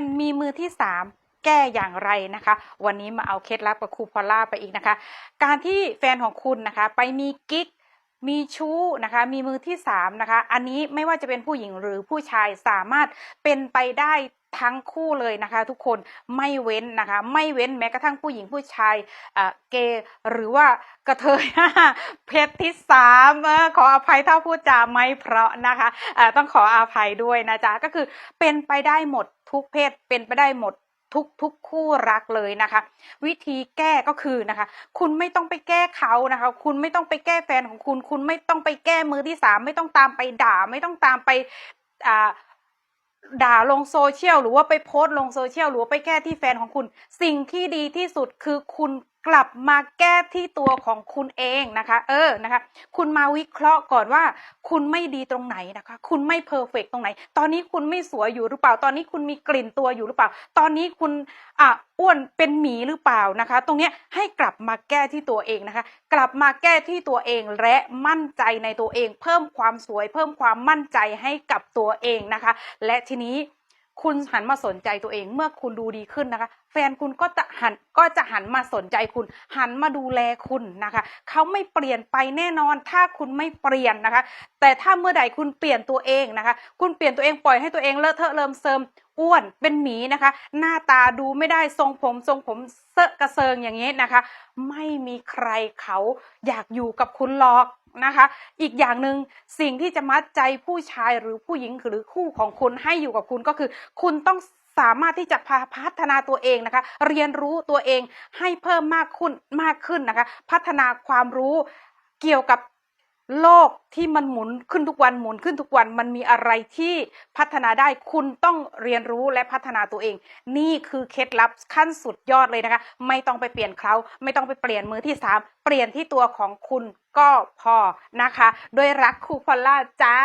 นมีมือที่สามแก้อย่างไรนะคะ วันนี้มาเอาเคล็ดลับกับครูพอลล่าไปอีกนะคะ การที่แฟนของคุณนะคะ ไปมีกิ๊กมีชู้นะคะ มีมือที่สามนะคะ อันนี้ไม่ว่าจะเป็นผู้หญิงหรือผู้ชายสามารถเป็นไปได้ ทั้งคู่เลยนะคะทุกคนไม่เว้นนะคะไม่เว้นแม้กระทั่งผู้หญิงผู้ชายเกย์หรือว่ากระเทยเพศที่สามขออภัยถ้าพูดจาไม่เพราะนะคะอ่าต้องขออภัยด้วยนะจ๊ะก็คือเป็นไปได้หมดทุกเพศเป็นไปได้หมดทุกทุกคู่รักเลยนะคะ วิธีแก้ก็คือนะคะ คุณไม่ต้องไปแก้เขานะคะ คุณไม่ต้องไปแก้แฟนของคุณ คุณไม่ต้องไปแก้มือที่สามไม่ต้องตามไปด่า ไม่ต้องตามไปอ่า ด่าลงโซเชียลหรือว่าไปโพสต์ลงโซเชียลหรือว่าไปแก้ที่แฟนของคุณ สิ่งที่ดีที่สุดคือคุณ กลับมาแก้ที่ตัวของคุณเองนะคะ เออนะคะ คุณมาวิเคราะห์ก่อนว่า คุณไม่ดีตรงไหนนะคะ คุณไม่เพอร์เฟกตรงไหน ตอนนี้คุณไม่สวยอยู่หรือเปล่า ตอนนี้คุณมีกลิ่นตัวอยู่หรือเปล่า ตอนนี้คุณอะอ้วนเป็นหมีหรือเปล่านะคะ ตรงเนี้ยให้กลับมาแก้ที่ตัวเองนะคะ กลับมาแก้ที่ตัวเองและมั่นใจในตัวเอง เพิ่มความสวย เพิ่มความมั่นใจให้กับตัวเองนะคะ และทีนี้ คุณหันมาสนใจตัวเอง เมื่อคุณดูดีขึ้นนะคะ แฟนคุณก็จะหันก็จะหันมาสนใจคุณ หันมาดูแลคุณนะคะเขาไม่เปลี่ยนไปแน่นอน ถ้าคุณไม่เปลี่ยนนะคะ แต่ถ้าเมื่อใดคุณเปลี่ยนตัวเองนะคะ คุณเปลี่ยนตัวเองปล่อยให้ตัวเองเลอะเทอะเริ่มเซิมอ้วนเป็นหมีนะคะ หน้าตาดูไม่ได้ทรงผมทรงผมเซอะกระเซิงอย่างนี้นะคะ ไม่มีใครเขาอยากอยู่กับคุณหรอก นะคะ อีกอย่างหนึ่งสิ่งที่จะมัดใจผู้ชายหรือผู้หญิงหรือคู่ของคุณให้อยู่กับคุณก็คือ คุณต้องสามารถที่จะพาพัฒนาตัวเองนะคะ เรียนรู้ตัวเองให้เพิ่มมากขึ้นมากขึ้นนะคะ พัฒนาความรู้เกี่ยวกับ โลกที่มันหมุนขึ้นทุกวันหมุนขึ้นทุกวันมันมีอะไรที่พัฒนาได้คุณต้องเรียนรู้และพัฒนาตัวเอง นี่คือเคล็ดลับขั้นสุดยอดเลยนะคะ ไม่ต้องไปเปลี่ยนเขาไม่ต้องไปเปลี่ยนมือที่สามเปลี่ยนที่ตัวของคุณก็พอนะคะ ด้วยรักครูพอลล่าจ้า